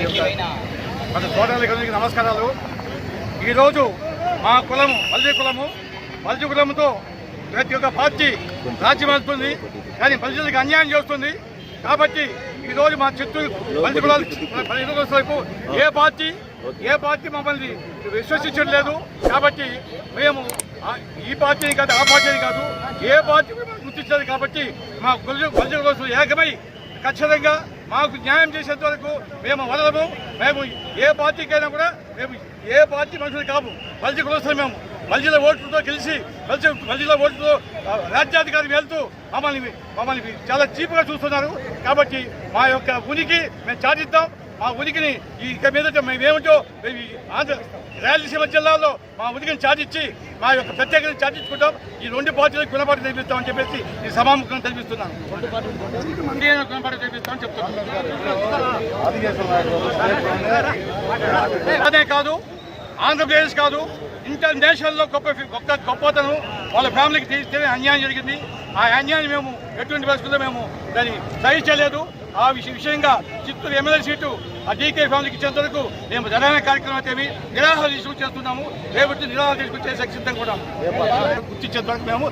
ఈ మన సోదరుల గురించి నమస్కారాలు. ఈరోజు మా కులము బల్జీ కులము బల్జీ కులంతో ప్రతి ఒక్క పార్టీ రాజ్యం వస్తుంది కానీ బల్జీలకు అన్యాయం చేస్తుంది. కాబట్టి ఈరోజు మా చిత్తూరు బల్జీ కులాలకు ఏ పార్టీ ఏ పార్టీ మమ్మల్ని విశ్వసించడం లేదు కాబట్టి మేము ఈ పార్టీని కాదు ఆ పార్టీని కాదు ఏ పార్టీ గుర్తించలేదు. కాబట్టి మా బల్జీ కులసం ఏకమై ఖచ్చితంగా మాకు న్యాయం చేసేంత వరకు మేము వదలము. మేము ఏ పార్టీకైనా కూడా మేము ఏ పార్టీ మనుషులు కాము. మల్జీ కులస్తులు మేము. మల్జీల ఓట్లతో గెలిచి మల్జీ మల్జీల ఓట్లతో రాజ్యాధికారి వెళ్తూ మమ్మల్ని మమ్మల్ని చాలా చీప్గా చూస్తున్నారు. కాబట్టి మా యొక్క ఉనికి మేము చాటిద్దాం. మా ఉనికిని ఈ ఇక మీదట మేమేమిటో ఆంధ్ర రాయలసీమ జిల్లాలో మా ఉనికిని చాటిచ్చి మా యొక్క ప్రత్యేకత చాటించుకుంటాం ఈ రెండు పార్టీలకు గుణపాటు తెలిపిస్తామని చెప్పేసి ఈ సభాముఖం తెలిపిస్తున్నాను ఇండియన్ గుణపాటు తెలిపిస్తామని చెప్తున్నాను. అదే కాదు ఆంధ్రప్రదేశ్ కాదు ఇంటర్నేషనల్లో గొప్ప గొప్ప గొప్పతనం వాళ్ళ ఫ్యామిలీకి తీస్తే అన్యాయం జరిగింది. ఆ అన్యాయం మేము ఎటువంటి పరిస్థితుల్లో మేము దాన్ని సహించలేదు. ఆ విషయ విషయంగా చిత్తూరు ఎమ్మెల్యే సీటు ఆ డీకే ఫ్యామిలీకి ఇచ్చేంత వరకు మేము జరగని కార్యక్రమం అయితే నిరాహార తీసుకు చేస్తున్నాము. రేపటి నిరాహార తీసుకొచ్చే సిద్ధం కూడా గుర్తించేంత వరకు మేము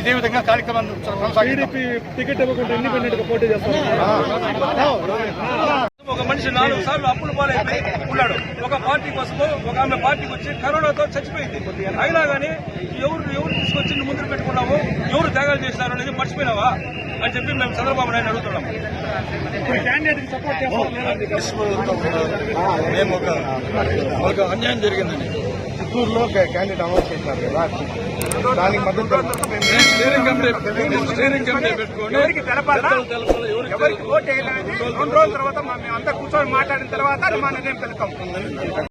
ఇదే విధంగా కార్యక్రమాన్ని కొనసాగిస్తాం. టికెట్ ఇవ్వకుండా ఇండిపెండెంట్గా పోటీ మనిషి నాలుగు సార్లు అప్పుల పాలైపోయి ఉన్నాడు. ఒక పార్టీ కోసము ఒక ఆమె పార్టీకి వచ్చి కరోనాతో చచ్చిపోయింది. అయినా కానీ ఎవరు ఎవరు తీసుకొచ్చి నువ్వు ముందు పెట్టుకున్నావు? ఎవరు త్యాగాలు చేసినారు అనేది మర్చిపోయినావా? అని చెప్పి మేము చంద్రబాబు నాయుడు అడుగుతున్నాం. మేము ఒక ఒక అన్యాయం జరిగిందని. చిత్తూరులో క్యాండిడేట్ అనౌన్స్ చేసినారు కదా. దానికి మద్దతు ఎవరికి ఓటు వేయాలని రెండు రోజుల తర్వాత కూర్చొని మాట్లాడిన తర్వాత మా నిర్ణయం తెలుస్తాం.